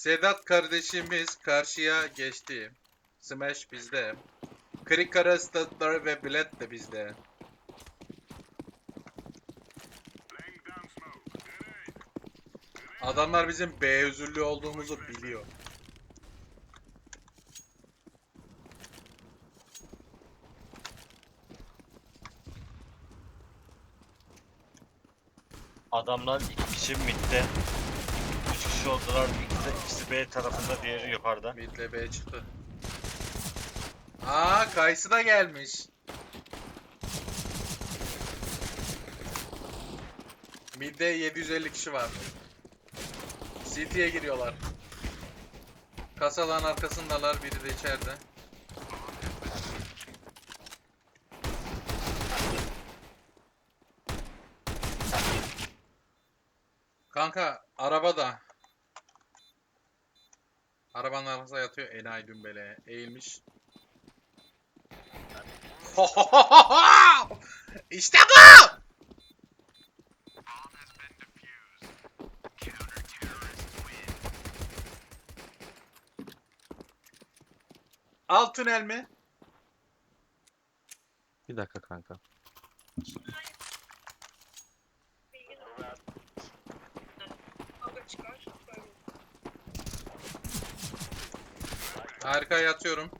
Sedat kardeşimiz karşıya geçti. Smash bizde. Krik kara statları ve bilet de bizde. Adamlar bizim B özürlü olduğumuzu biliyor. Adamlar iki kişi midde. Kişi oldular. İkisi, ikisi B tarafında, diğeri yukarıda. Midle B çıktı. Aa Kaysı da gelmiş. Midde 750 kişi var. City'ye giriyorlar. Kasaların arkasındalar, biri de içeride. Kanka araba da. Arabanın arkasında yatıyor enayi dümbele. Eğilmiş. işte bu! Alt tünel mi? Bir dakika kanka. Harika yatıyorum.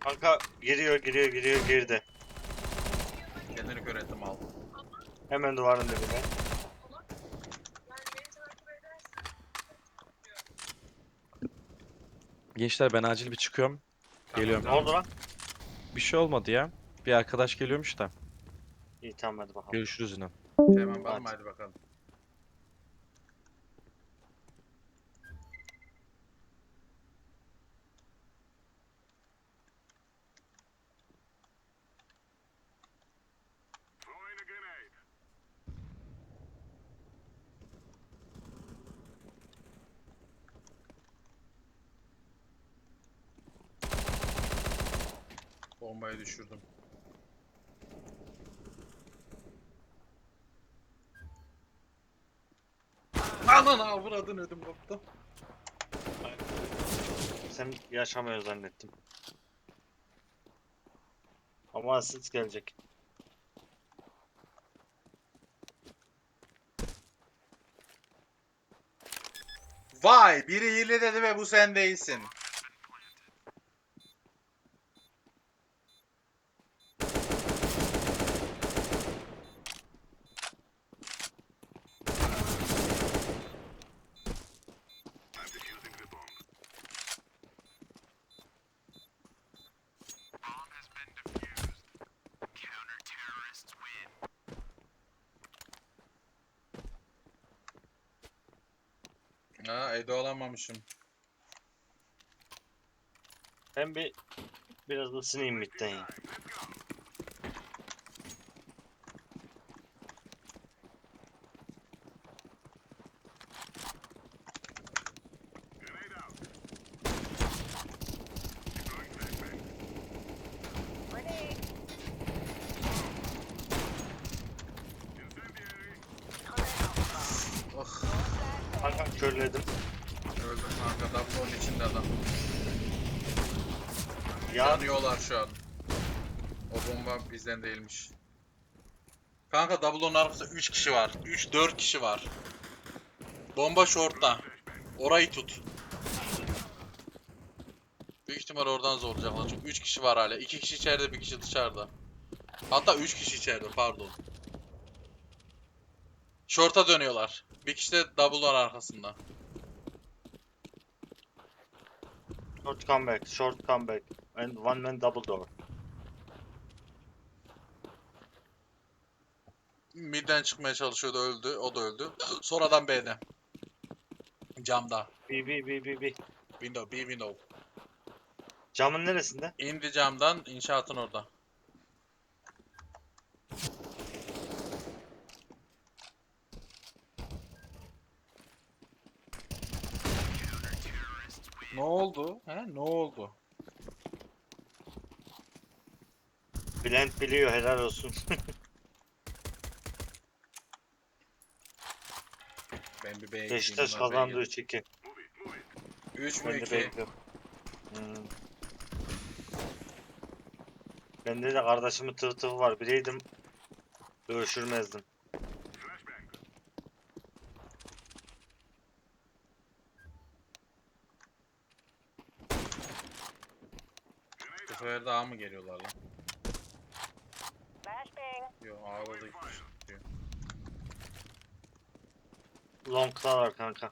Kanka giriyor, giriyor, giriyor, girdi. Kendini kör ettim al. Hemen duvarın dibine. Gençler ben acil bir çıkıyorum. Geliyorum. Ne oldu lan? Bir şey olmadı ya. Bir arkadaş geliyormuş da. İyi tamam hadi bakalım. Görüşürüz yine. Hemen? Hadi. Hadi bakalım. Bombayı düşürdüm. Anan avradın ödüm koptu. Sen yaşamıyor zannettim. Ama asist gelecek. Vay biri hile dedi ve bu sen değilsin. Ha Edo alamamışım. Ben bir biraz ısınayım midden ya. Körledim. öldüm kanka Dablon'un içinde adam. Ya Yanıyorlar şu an. O bomba bizden değilmiş. Kanka Dablon'un arkasında 3 kişi var. 3-4 kişi var. Bomba short'ta. Orayı tut. Büyük ihtimal oradan zorlayacaklar çünkü 3 kişi var hala. 2 kişi içeride, bir kişi dışarıda. Hatta 3 kişi içeride, pardon. Short'a dönüyorlar. Bir kişi de Double'ın arkasında. short comeback, short comeback. And one man double door. Mid'den çıkmaya çalışıyordu, öldü. O da öldü. Sonradan B'de. Camda. B B B B B. Window, B window. Camın neresinde? İndi camdan, inşaatın orada. Ne oldu? He? Ne oldu? Bülent biliyor helal olsun. Ben bir B'ye Beşiktaş gideyim, kazandı B'ye 3-2. 3 mü Ben de 2? Hmm. Bende de kardeşimin tırtığı var. Bileydim dövüşürmezdim. Sefer daha mı geliyorlar lan? Flashbang. Da gitmiş diyor. Long'da var kanka.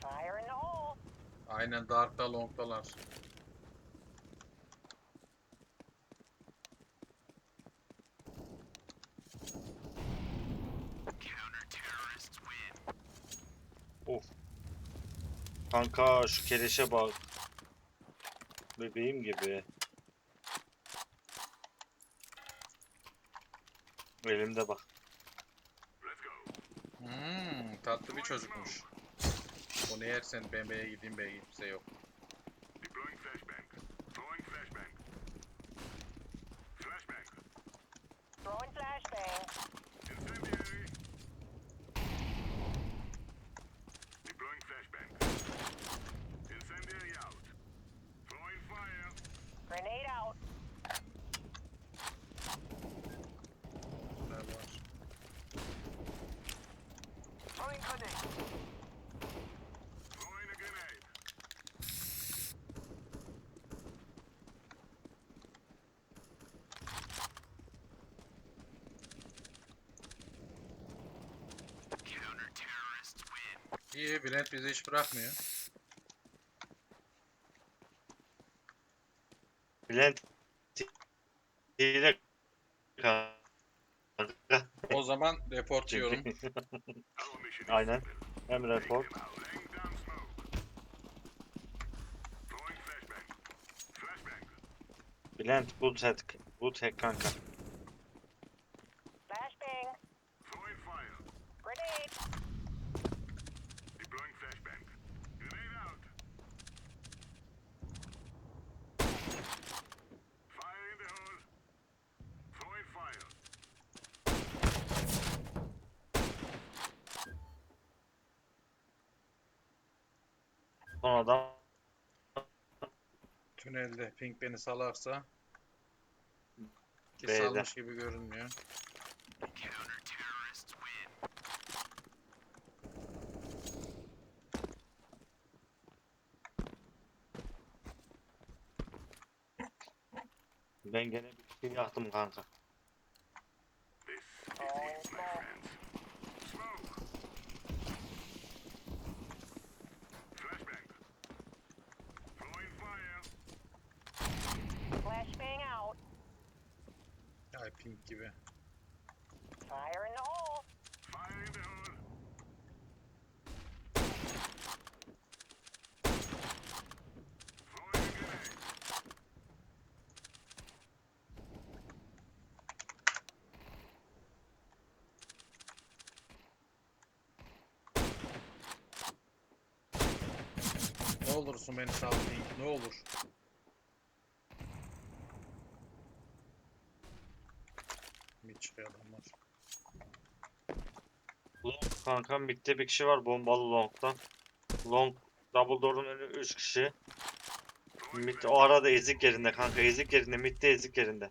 Fire in the hole. Aynen Dark'ta Long'dalar. Kanka şu keleşe bak. Bebeğim gibi. Elimde bak. Hmm, tatlı bir çocukmuş. Onu yersen ben B'ye gideyim B'ye kimse yok. Throwing flashbang. Grenade out. Neler var? Throwing grenade. İyi Bülent bizi hiç bırakmıyor. Bülent kanka. O zaman report diyorum. Aynen. Hem report. Bülent good hack. Good hack kanka. Flashbang. Grenade. Son adam Tünelde ping beni salarsa ki B'de. salmış gibi görünmüyor. ben gene bir şey yaktım kanka. Throwing smoke. Flashbang out. Ping gibi. Fire in the hole. Ne olursun beni ping ne olur. Bir çıkıyor adamlar. Long kankam bitti bir kişi var bombalı long'da. Long double door'un önü 3 kişi. Mid o arada ezik yerinde kanka ezik yerinde midde ezik yerinde.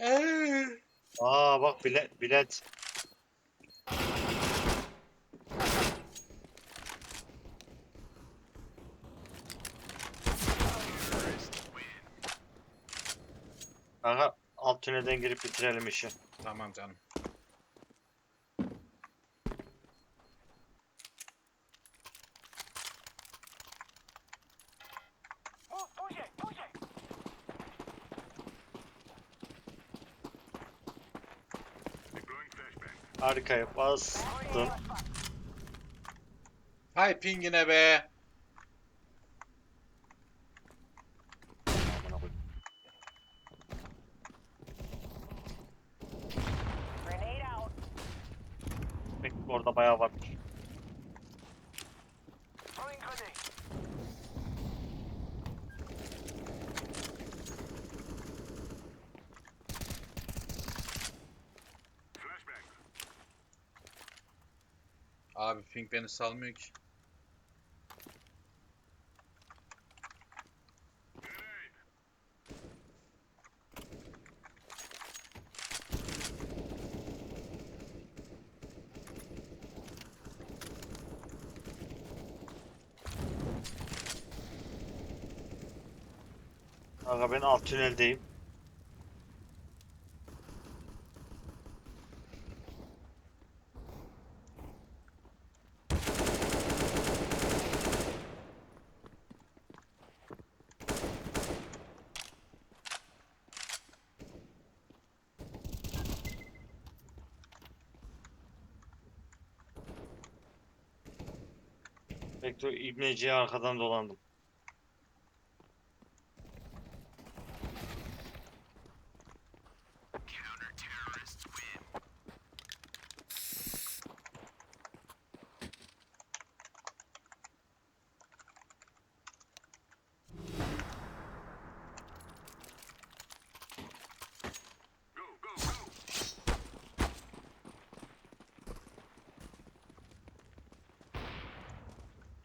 Aa bak bilet bilet. Kanka alt tünelden girip bitirelim işi. Tamam canım. Arkaya bastım. Hay pingine be. Peki orada bayağı varmış. Abi Fink beni salmıyor ki. Kanka ben alt tüneldeyim. Bekle İbneci'ye arkadan dolandım.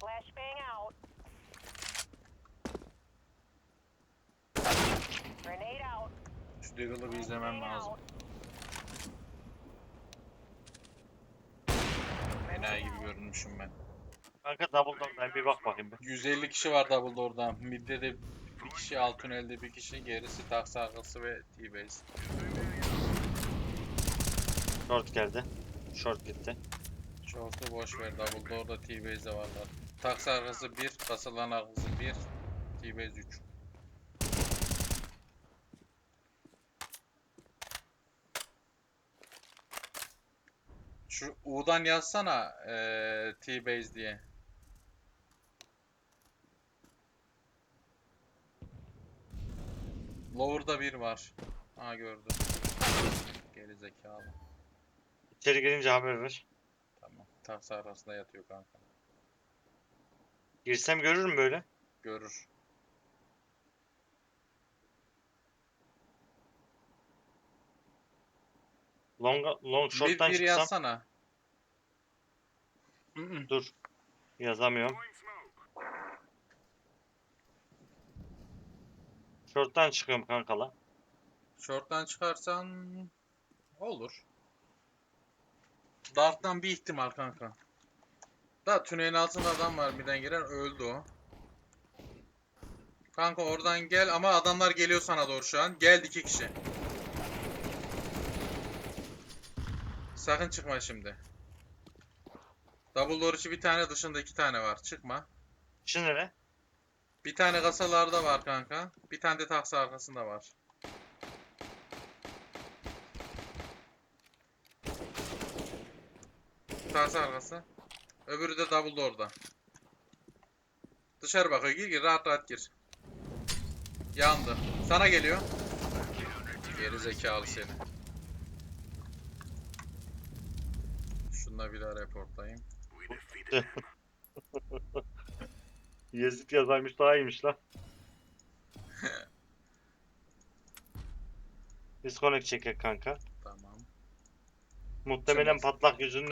Flashbang out. Grenade out. Deagle'ı bir izlemem lazım. Enayi gibi görünmüşüm ben. Kanka double door'dan bir bak bakayım bir. 150 kişi var Double Door'da. Mid'de de bir kişi, alt tünelde bir kişi, gerisi taksi arkası ve T-base. Short geldi. Short gitti. Short'u boş ver. Double Door'da T-base'de varlar. Taksi arkası 1, kasaların arkası 1, T-base 3. Şu U'dan yazsana eee T-base diye. Lower'da bir var. Ha gördüm. Geri zekalı. İçeri girince haber ver. Tamam. Taksi arasında yatıyor kanka. Girsem görür mü böyle? Görür. Long, long Bir, short'tan bir çıksam. yazsana. Dur. Yazamıyorum. Short'tan çıkıyorum kankala. Short'tan çıkarsan olur. Dart'tan bir ihtimal kanka. Da tünelin altında adam var birden giren öldü o. Kanka oradan gel ama adamlar geliyor sana doğru şu an. Geldi iki kişi. Sakın çıkma şimdi. Double door içi bir tane dışında iki tane var. Çıkma. Şimdi ne? Bir tane kasalarda var kanka. Bir tane de taksi arkasında var. Taksi arkası. Öbürü de double door'da. Dışarı bakıyor. Gir gir rahat rahat gir. Yandı. Sana geliyor. Geri zekalı seni. Şununla bir daha reportlayayım. Yazık yazaymış daha iyiymiş lan. Disconnect çekek kanka. Tamam. Muhtemelen Şimdi- patlak yüzünden